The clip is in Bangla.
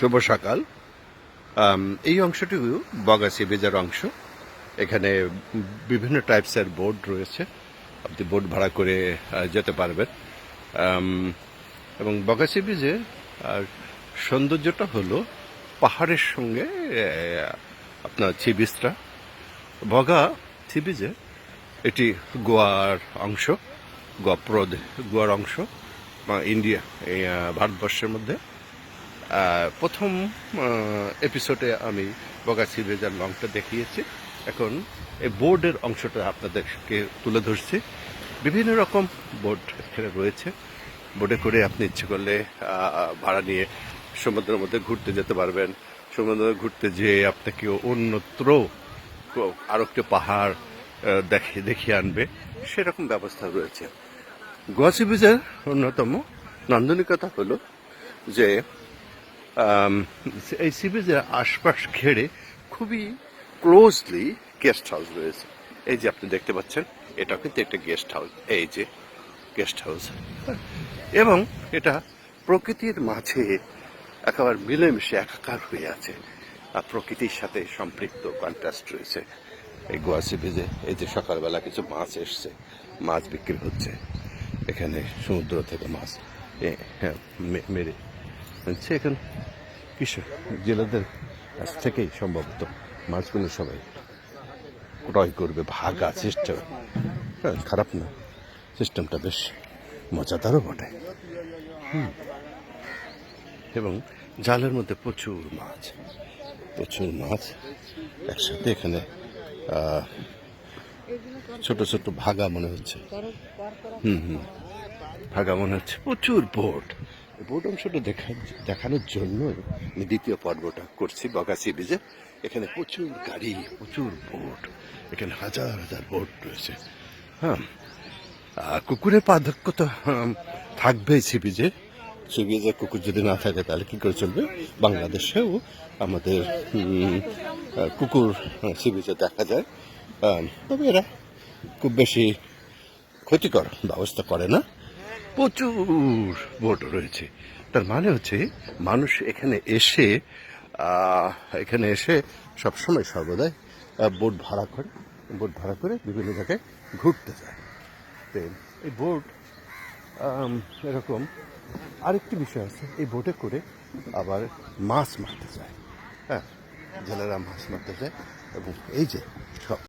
শুভ সকাল। এই অংশটি বগাসি বেজার অংশ। এখানে বিভিন্ন টাইপসের বোর্ড রয়েছে। আপনি বোট ভাড়া করে যেতে পারবেন। এবং বগাসি ব্রিজে আর সৌন্দর্যটা হলো পাহাড়ের সঙ্গে আপনার সি বগা বিচে এটি গোয়ার অংশ গোয়া প্রদ- গোয়ার অংশ ইন্ডিয়া ভারতবর্ষের মধ্যে। প্রথম এপিসোডে আমি বগাছি বেজার লংটা দেখিয়েছি। এখন এই বোর্ডের অংশটা আপনাদেরকে তুলে ধরছি। বিভিন্ন রকম বোর্ড এখানে রয়েছে। বোর্ডে করে আপনি ইচ্ছে করলে ভাড়া নিয়ে সমুদ্রের মধ্যে ঘুরতে যেতে পারবেন। সমুদ্রে ঘুরতে যেয়ে আপনাকে অন্যত্র আরও একটি পাহাড় আহ, দেখিয়ে আনবে। সেরকম ব্যবস্থা রয়েছে। গোয়া সি বিচের অন্যতম নান্দনিকতা হলো যে এই সি বিচের আশপাশ ঘেরে খুবই ক্লোজলি গেস্ট হাউস রয়েছে। এই যে আপনি দেখতে পাচ্ছেন এটা কিন্তু একটা গেস্ট হাউস এই যে গেস্ট হাউস এবং এটা প্রকৃতির মাঝে একেবারে মিলেমিশে একাকার হয়ে আছে। আর প্রকৃতির সাথে সম্পৃক্ত কন্ট্রাস্ট রয়েছে। এই গোয়া সি বিচে এই যে সকালবেলা কিছু মাছ এসছে মাছ বিক্রি হচ্ছে। এখানে সমুদ্র থেকে মাছ হ্যাঁ, মেরে হচ্ছে এখন কিছু জেলেদের কাছ থেকেই সম্ভবত মাছগুলো সবাই ক্রয় করবে, ভাগা সিস্টেম। হ্যাঁ খারাপ না, সিস্টেমটা বেশ মজাদারও বটে। হুম। এবং জালের মধ্যে প্রচুর মাছ প্রচুর মাছ একসাথে এখানে ছোট ছোট ভাগা মনে হচ্ছে। হুম হুম। ভাগা মনে হচ্ছে প্রচুর বোট। বোট অংশটা দেখা দেখানোর জন্য আমি দ্বিতীয় পর্বটা করছি বগাসি বিজে এখানে প্রচুর গাড়ি, প্রচুর বোট, এখানে হাজার হাজার বোট রয়েছে। হ্যাঁ কুকুরের পার্থক্য তো থাকবেই সি বিজে সি বিজে কুকুর যদি না থাকে তাহলে কি করে চলবে? বাংলাদেশেও আমাদের কুকুর সি বিজে দেখা যায়। তবে এরা খুব বেশি ক্ষতিকর ব্যবস্থা করে না। প্রচুর বোট রয়েছে। তার মানে হচ্ছে মানুষ এখানে এসে এখানে এসে সবসময় সর্বদাই বোট ভাড়া করে বোট ভাড়া করে বিভিন্ন জায়গায় ঘুরতে যায়। তো এই বোট এরকম আরেকটি বিষয় আছে। এই বোটে করে আবার মাছ মারতে যায়। হ্যাঁ জেলেরা মাছ মারতে যায় এবং এই যে সব